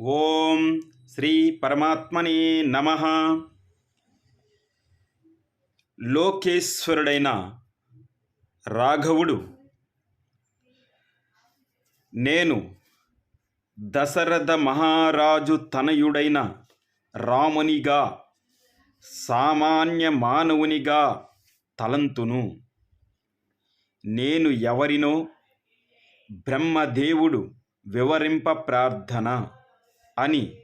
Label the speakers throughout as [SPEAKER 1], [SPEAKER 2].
[SPEAKER 1] ఓం శ్రీ పరమాత్మనే నమ. లోకేశ్వరుడైన రాఘవుడు నేను దశరథ మహారాజు తనయుడైన రామునిగా సామాన్య మానవునిగా తలంతును. నేను ఎవరినో బ్రహ్మదేవుడు వివరింప ప్రార్థన. అని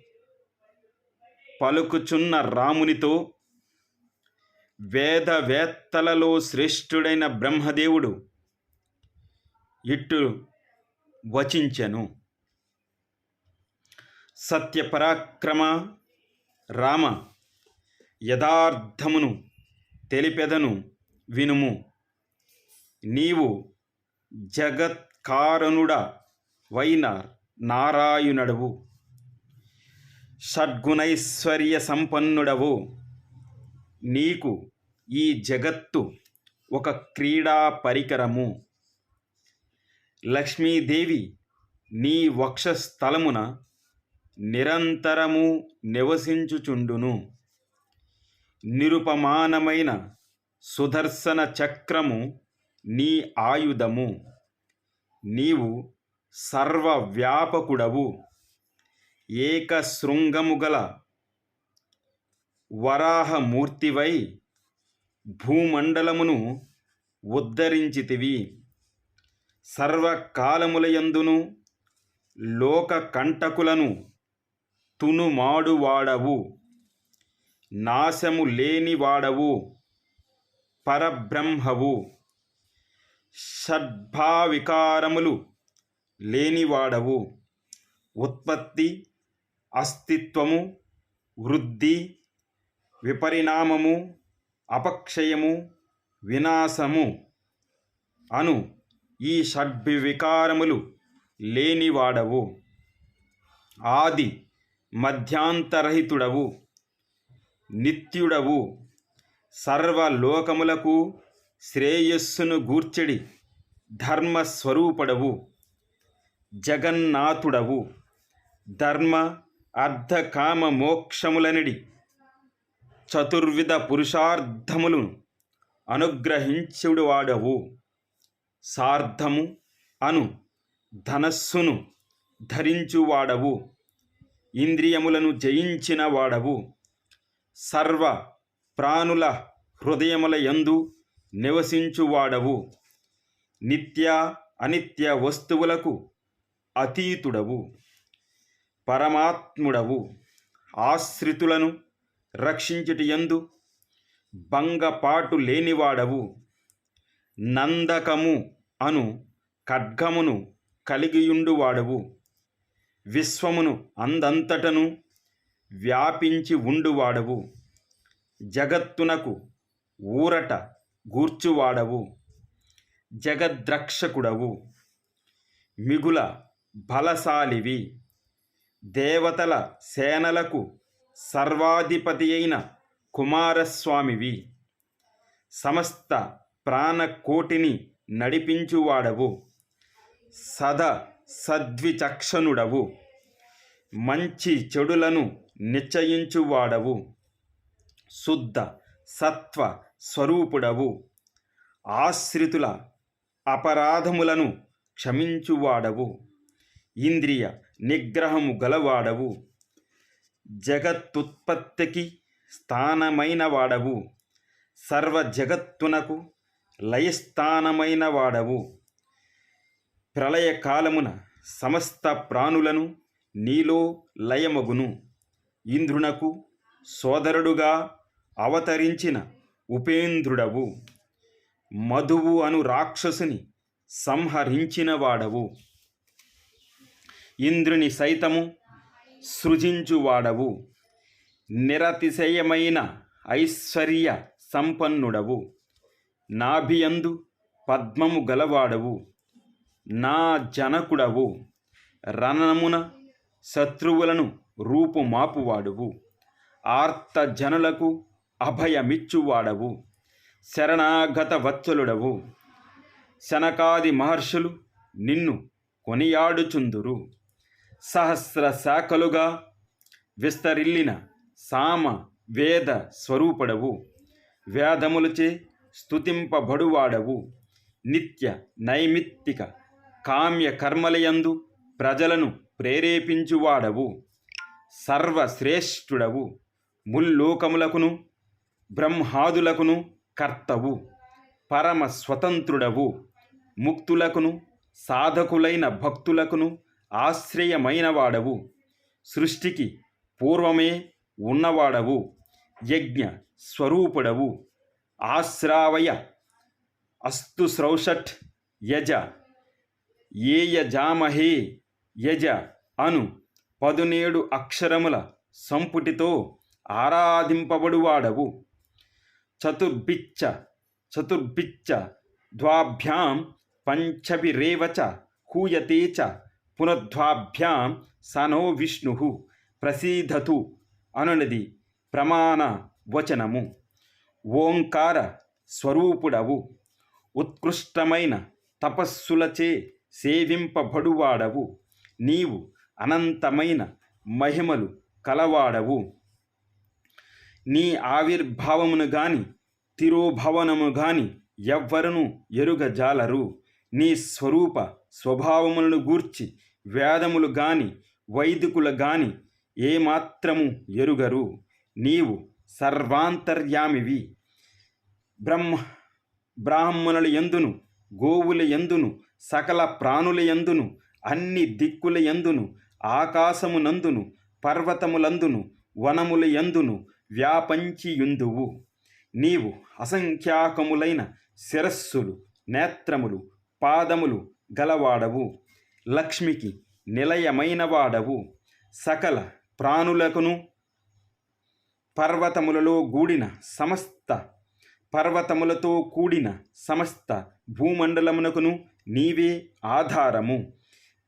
[SPEAKER 1] పలుకుచున్న రామునితో వేదవేత్తలలో శ్రేష్ఠుడైన బ్రహ్మదేవుడు ఇట్టు వచించెను. సత్యపరాక్రమ రామ యథార్థమును తెలిపెదను వినుము. నీవు జగత్కారణుడ వైన నారాయణుడవు. షడ్గుణైశ్వర్య సంపన్నుడవు నీకు ఈ జగత్తు ఒక క్రీడా పరికరము. లక్ష్మీదేవి నీ వక్షస్థలమున నిరంతరము నివసించుచుండును. నిరుపమానమైన సుదర్శన చక్రము నీ ఆయుధము. నీవు సర్వవ్యాపకుడవు. ఏక శృంగము గల వరాహమూర్తివై భూమండలమును ఉద్ధరించితివి. సర్వకాలములయందును లోకకంటకులను తునుమాడువాడవు. నాశము లేనివాడవు పరబ్రహ్మవు. షడ్భావికారములు లేనివాడవు. ఉత్పత్తి అస్తిత్వము వృద్ధి విపరిణామము అపక్షయము వినాశము అను ఈ షడ్వికారములు లేనివాడవు. ఆది మధ్యాంతరహితుడవు నిత్యుడవు సర్వలోకములకు శ్రేయస్సును గూర్చెడి ధర్మస్వరూపుడవు జగన్నాథుడవు ధర్మ అర్ధకామ మోక్షములనిడి చతుర్విధ పురుషార్థములు అనుగ్రహించుడు వాడవు. సార్థము అను ధనస్సును ధరించువాడవు ఇంద్రియములను జయించిన వాడవు. సర్వ ప్రాణుల హృదయముల యందు నివసించువాడవు నిత్య అనిత్య వస్తువులకు అతీతుడవు. పరమాత్ముడవు. ఆశ్రితులను రక్షించుటయందు భంగపాటు లేనివాడవు. నందకము అను ఖడ్గమును కలిగియుండువాడవు. విశ్వమును అందంతటను వ్యాపించి ఉండువాడవు. జగత్తునకు ఊరట గూర్చువాడవు. జగద్రక్షకుడవు. మిగుల బలశాలివి. దేవతల సేనలకు సర్వాధిపతి అయిన కుమారస్వామివి. సమస్త ప్రాణకోటిని నడిపించువాడవు. సద సద్విచక్షణుడవు. మంచి చెడులను నిశ్చయించువాడవు. శుద్ధ సత్వ స్వరూపుడవు. ఆశ్రితుల అపరాధములను క్షమించువాడవు. ఇంద్రియ నిగ్రహము గలవాడవు. జగత్తుత్పత్తికి స్థానమైన వాడవు. సర్వ జగత్తునకు లయస్థానమైన వాడవు. ప్రళయకాలమున సమస్త ప్రాణులను నీలో లయమగును. ఇంద్రునకు సోదరుడుగా అవతరించిన ఉపేంద్రుడవు. మధువు అను రాక్షసుని సంహరించినవాడవు ఇంద్రుని సైతము సృజించువాడవు. నిరతిశయమైన ఐశ్వర్య సంపన్నుడవు. నాభియందు పద్మము గలవాడవు. నా జనకుడవు. రణమున శత్రువులను రూపుమాపువాడువు. ఆర్త జనులకు అభయమిచ్చువాడవు. శరణాగత వత్సలుడవు. శనకాది మహర్షులు నిన్ను కొనియాడుచుందురు. సహస్ర శాఖలుగా విస్తరిల్లిన సామ వేద స్వరూపుడవు. వేదములచే స్తుతింపబడువాడవు. నిత్య నైమిత్తిక కామ్య కర్మలయందు ప్రజలను ప్రేరేపించువాడవు. సర్వశ్రేష్ఠుడవు. ముల్లోకములకును బ్రహ్మాదులకును కర్తవు. పరమ స్వతంత్రుడవు. ముక్తులకును సాధకులైన భక్తులకును ఆశ్రయమైనవాడవు. సృష్టికి పూర్వమే ఉన్నవాడవు. యజ్ఞ స్వరూపుడవు. ఆశ్రావయ అస్తు శ్రౌషట్ యజ ఏయజామహే యజ అను పదునేడు అక్షరముల సంపుటితో ఆరాధింపబడువాడవు. చతుర్భిచ్చ చతుర్భిచ్చ ద్వాభ్యాం పంచభిరేవ హూయతే చ పునద్వాభ్యాం సనో విష్ణు ప్రసీదతు అనునది ప్రమాణ వచనము. ఓంకార స్వరూపుడవు. ఉత్కృష్టమైన తపస్సులచే సేవింపబడువాడవు. నీవు అనంతమైన మహిమలు కలవాడవు. నీ ఆవిర్భావమును గాని తిరోభవనము గాని ఎవ్వరును ఎరుగజాలరు. నీ స్వరూప స్వభావములను గూర్చి వేదములు గాని వైదికులు గాని ఏమాత్రము ఎరుగరు. నీవు సర్వాంతర్యామివి. బ్రహ్మ బ్రాహ్మణుల ఎందును గోవుల ఎందును సకల ప్రాణుల ఎందును అన్ని దిక్కుల ఎందును ఆకాశమునందును పర్వతములందును వనముల ఎందును వ్యాపంచియుందువు. నీవు అసంఖ్యాకములైన శిరస్సులు నేత్రములు పాదములు గలవాడవు. లక్ష్మికి నిలయమైనవాడవు సకల ప్రాణులకును పర్వతములలో గూడిన సమస్త పర్వతములతో కూడిన సమస్త భూమండలమునకును నీవే ఆధారము.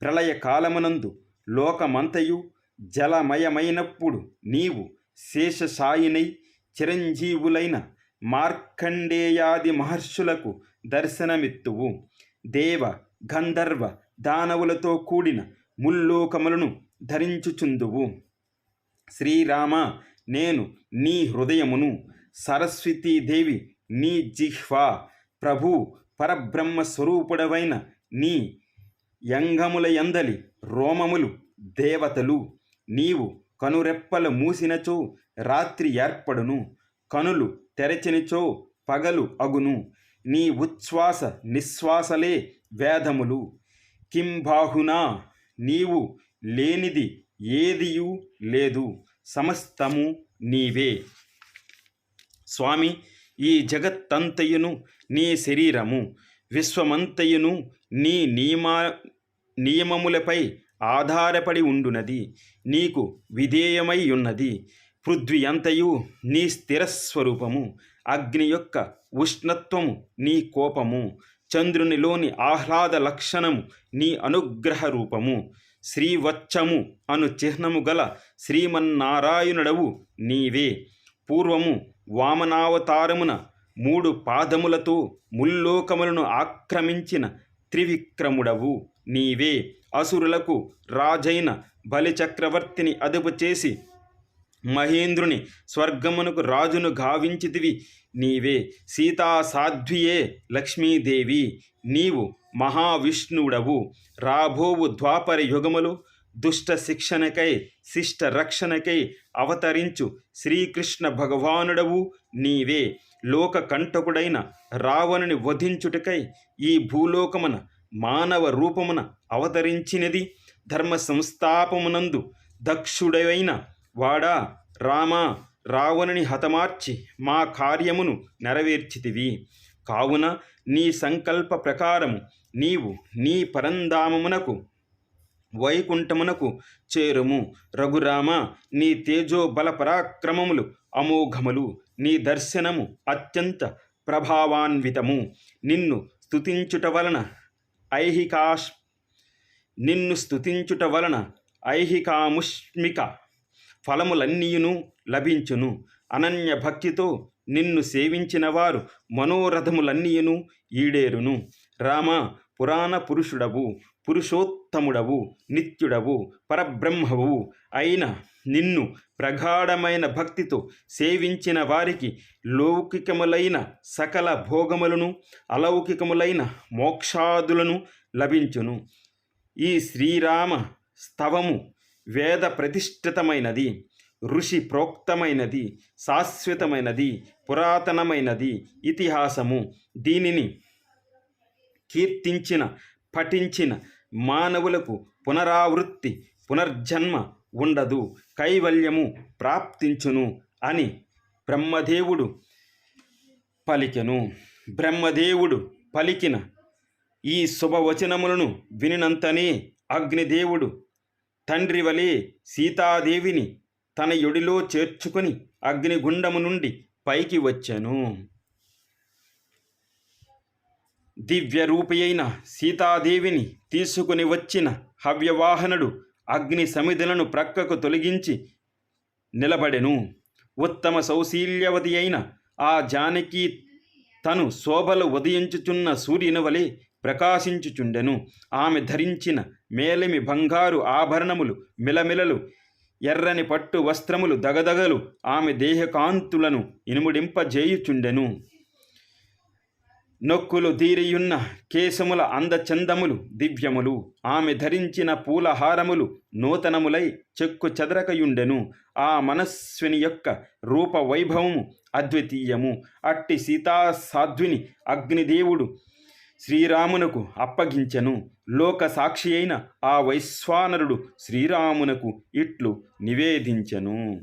[SPEAKER 1] ప్రళయకాలమునందు లోకమంతయు జలమయమైనప్పుడు నీవు శేషసాయినై చిరంజీవులైన మార్కండేయాది మహర్షులకు దర్శనమిత్తువు. దేవ గంధర్వ దానవులతో కూడిన ముల్లోకములను ధరించుచుందువు. శ్రీరామ నేను నీ హృదయమును సరస్వతీదేవి నీ జిహ్వా ప్రభు పరబ్రహ్మ స్వరూపుడవైన నీ యంగముల యందలి రోమములు దేవతలు. నీవు కనురెప్పలు మూసినచో రాత్రి ఏర్పడును కనులు తెరచినచో పగలు అగును. నీ ఉచ్ఛ్వాస నిశ్వాసలే వేదములు. కింబాహునా నీవు లేనిది ఏదియు లేదు. సమస్తము నీవే. స్వామి ఈ జగత్తంతయును నీ శరీరము విశ్వమంతయును నీ నియమా నియమములపై ఆధారపడి ఉండునది. నీకు విధేయమై ఉన్నది. పృథ్వీ అంతయు నీ స్థిరస్వరూపము. అగ్ని యొక్క ఉష్ణత్వము నీ కోపము. చంద్రునిలోని ఆహ్లాద లక్షణము నీ అనుగ్రహ రూపము. శ్రీవచ్చము అను చిహ్నము గల శ్రీమన్నారాయణుడవు నీవే. పూర్వము వామనావతారమున మూడు పాదములతో ముల్లోకములను ఆక్రమించిన త్రివిక్రముడవు నీవే. అసురులకు రాజైన బలిచక్రవర్తిని అదుపు చేసి మహేంద్రుని స్వర్గమునకు రాజును గావించితివి. నీవే సీతా సాధ్వియే లక్ష్మీదేవి. నీవు మహావిష్ణువుడవు రాబోవు ద్వాపర యుగములు దుష్ట శిక్షణకై శిష్ట రక్షణకై అవతరించు. శ్రీకృష్ణ భగవానుడవు నీవే. లోక కంటకుడైన రావణుని వధించుటకై ఈ భూలోకమున మానవ రూపమున అవతరించినది. ధర్మ సంస్థాపమునందు దక్షుడైన వాడా రామ రావణుని హతమార్చి మా కార్యమును నెరవేర్చితివి. కావున నీ సంకల్ప ప్రకారము నీవు నీ పరంధామమునకు వైకుంఠమునకు చేరుము. రఘురామ నీ తేజోబల పరాక్రమములు అమోఘములు నీ దర్శనము అత్యంత ప్రభావాన్వితము. నిన్ను స్తుతించుట వలన ఐహికాష్ నిన్ను స్తుతించుట వలన ఐహికాముష్మిక ఫలములన్నీయును లభించును. అనన్య భక్తితో నిన్ను సేవించిన వారు మనోరథములన్నీయును ఈడేరును. రామ పురాణ పురుషుడవు పురుషోత్తముడవు నిత్యుడవు పరబ్రహ్మవు అయిన నిన్ను ప్రగాఢమైన భక్తితో సేవించిన వారికి లౌకికములైన సకల భోగములను అలౌకికములైన మోక్షాదులను లభించును. ఈ శ్రీరామ స్తవము వేద ప్రతిష్ఠితమైనది ఋషి ప్రోక్తమైనది శాశ్వతమైనది పురాతనమైనది ఇతిహాసము. దీనిని కీర్తించిన పఠించిన మానవులకు పునరావృత్తి పునర్జన్మ ఉండదు కైవల్యము ప్రాప్తించును అని బ్రహ్మదేవుడు పలికెను. బ్రహ్మదేవుడు పలికిన ఈ శుభవచనములను వినినంతనే అగ్నిదేవుడు తండ్రి వలె సీతాదేవిని తన యొడిలో చేర్చుకుని అగ్నిగుండము నుండి పైకి వచ్చాను. దివ్య అయిన సీతాదేవిని తీసుకుని వచ్చిన హవ్యవాహనుడు అగ్ని సమిధులను ప్రక్కకు తొలగించి నిలబడెను. ఉత్తమ సౌశీల్యవతి అయిన ఆ జానకి తను శోభలు ఉదయించుచున్న సూర్యుని వలె ప్రకాశించుచుండెను. ఆమె ధరించిన మేలిమి బంగారు ఆభరణములు మిలమిలలు ఎర్రని పట్టు వస్త్రములు దగదగలు ఆమె దేహకాంతులను ఇనుముడింపజేయుచుండెను నొక్కులు తీరియున్న కేశముల అందచందములు దివ్యములు ఆమె ధరించిన పూలహారములు నూతనములై చెక్కు చెదరకయుండెను. ఆ మనస్విని యొక్క రూప వైభవము అద్వితీయము. అట్టి సీతా సాధ్విని అగ్నిదేవుడు శ్రీరామునకు అప్పగించెను. లోక సాక్షి అయిన ఆ వైశ్వానరుడు శ్రీరామునకు ఇట్లు నివేదించెను.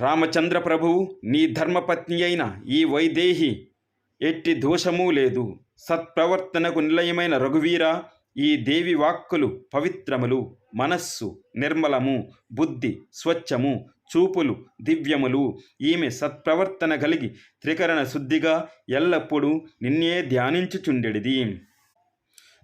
[SPEAKER 1] రామచంద్ర ప్రభువు నీ ధర్మపత్ని అయిన ఈ వైదేహి ఎట్టి దోషమూ లేదు. సత్ప్రవర్తనకు నిలయమైన రఘువీర ఈ దేవి వాక్కులు పవిత్రములు మనస్సు నిర్మలము బుద్ధి స్వచ్ఛము చూపులు దివ్యములు. ఈమె సత్ప్రవర్తన కలిగి త్రికరణ శుద్ధిగా ఎల్లప్పుడూ నిన్నే ధ్యానించుచుండెడిది.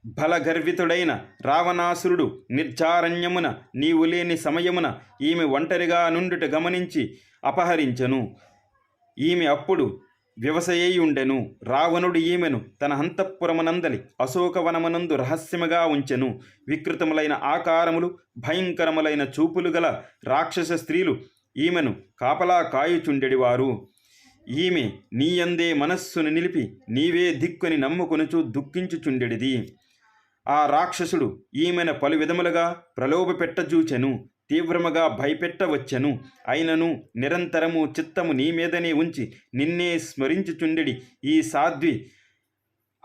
[SPEAKER 1] బలగర్వితుడైన రావణాసురుడు నిర్జారణ్యమున నీవు లేని సమయమున ఈమె ఒంటరిగా నుండుట గమనించి అపహరించెను. ఈమె అప్పుడు వ్యవసయేయుండెను. రావణుడు ఈమెను తన హంతఃపురమునందలి అశోకవనమునందు రహస్యముగా ఉంచెను. వికృతములైన ఆకారములు భయంకరములైన చూపులు గల రాక్షస స్త్రీలు ఈమెను కాపలా కాయుచుండెడివారు. ఈమె నీయందే మనస్సును నిలిపి నీవే దిక్కుని నమ్ముకొనుచు దుఃఖించుచుండెడిది. ఆ రాక్షసుడు ఈమెను పలు విధములుగా ప్రలోభపెట్టజూచెను తీవ్రముగా భయపెట్టవచ్చెను. అయినను నిరంతరము చిత్తము నీ మీదనే ఉంచి నిన్నే స్మరించుచుండెడి. ఈ సాధ్వి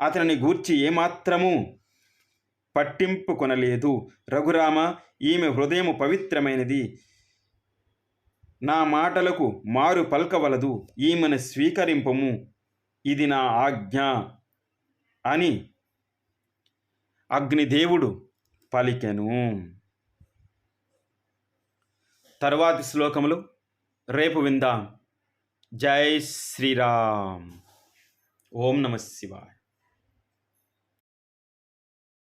[SPEAKER 1] అతనిని గూర్చి ఏమాత్రము పట్టింపు కొనలేదు. రఘురామ ఈమె హృదయము పవిత్రమైనది. నా మాటలకు మారు పల్కవలదు ఈమెను స్వీకరింపము. ఇది నా ఆజ్ఞ అని అగ్నిదేవుడు పలికెను. తర్వాతి శ్లోకములు రేపు విందాం. జై శ్రీరామ్. ఓం నమ శివాయ.